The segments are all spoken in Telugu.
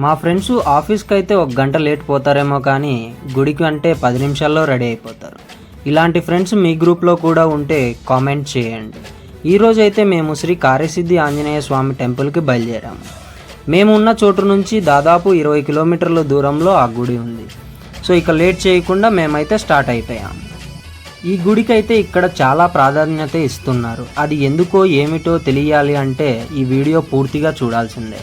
మా ఫ్రెండ్స్ ఆఫీస్కి అయితే ఒక గంట లేట్ పోతారేమో కానీ గుడికి అంటే పది నిమిషాల్లో రెడీ అయిపోతారు. ఇలాంటి ఫ్రెండ్స్ మీ గ్రూప్లో కూడా ఉంటే కామెంట్ చేయండి. ఈరోజు అయితే మేము శ్రీ కార్యసిద్ధి ఆంజనేయ స్వామి టెంపుల్కి బయలుదేరాము మేము ఉన్న చోటు నుంచి దాదాపు ఇరవై కిలోమీటర్ల దూరంలో ఆ గుడి ఉంది. సో ఇక లేట్ చేయకుండా మేమైతే స్టార్ట్ అయిపోయాము ఈ గుడికైతే ఇక్కడ చాలా ప్రాధాన్యత ఇస్తున్నారు. అది ఎందుకో ఏమిటో తెలియాలి అంటే ఈ వీడియో పూర్తిగా చూడాల్సిందే.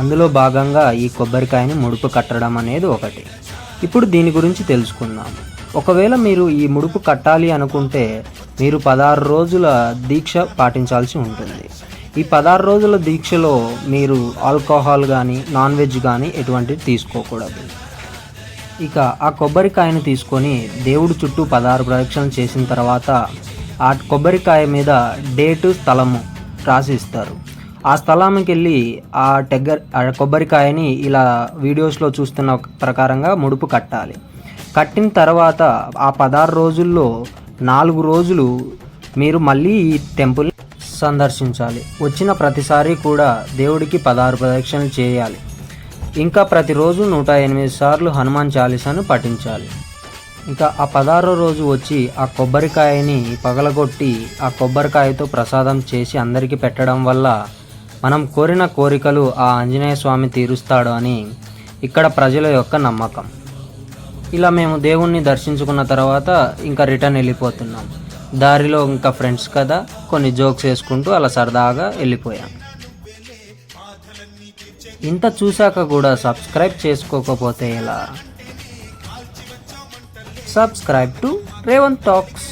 అందులో భాగంగా ఈ కొబ్బరికాయని ముడుపు కట్టడం అనేది ఒకటి. ఇప్పుడు దీని గురించి తెలుసుకుందాం. ఒకవేళ మీరు ఈ ముడుపు కట్టాలి అనుకుంటే మీరు పదహారు రోజుల దీక్ష పాటించాల్సి ఉంటుంది. ఈ పదహారు రోజుల దీక్షలో మీరు ఆల్కహాల్ కానీ నాన్ వెజ్ కానీ ఎటువంటివి తీసుకోకూడదు. ఇక ఆ కొబ్బరికాయను తీసుకొని దేవుడి చుట్టూ పదహారు ప్రదక్షిణలు చేసిన తర్వాత ఆ కొబ్బరికాయ మీద డేటు స్థలము రాసి ఇస్తారు ఆ స్థలానికి వెళ్ళి ఆ టెగ్గర్ ఆ కొబ్బరికాయని ఇలా వీడియోస్లో చూస్తున్న ప్రకారంగా ముడుపు కట్టాలి. కట్టిన తర్వాత ఆ పదహారు రోజుల్లో నాలుగు రోజులు మీరు మళ్ళీ ఈ టెంపుల్ సందర్శించాలి. వచ్చిన ప్రతిసారి కూడా దేవుడికి పదహారు ప్రదక్షిణలు చేయాలి. ఇంకా ప్రతిరోజు నూట ఎనిమిది సార్లు హనుమాన్ చాలీసాను పఠించాలి. ఇంకా ఆ పదహారో రోజు వచ్చి ఆ కొబ్బరికాయని పగలగొట్టి ఆ కొబ్బరికాయతో ప్రసాదం చేసి అందరికీ పెట్టడం వల్ల మనం కోరిన కోరికలు ఆ ఆంజనేయ స్వామి తీరుస్తాడు అని ఇక్కడ ప్రజల యొక్క నమ్మకం. ఇలా మేము దేవుణ్ణి దర్శించుకున్న తర్వాత ఇంకా రిటర్న్ వెళ్ళిపోతున్నాం. దారిలో ఇంకా ఫ్రెండ్స్ కదా కొన్ని జోక్స్ వేసుకుంటూ అలా సరదాగా వెళ్ళిపోయాం. ఇంత చూశాక కూడా సబ్స్క్రైబ్ చేసుకోకపోతే ఎలా? Subscribe to Revanth talks.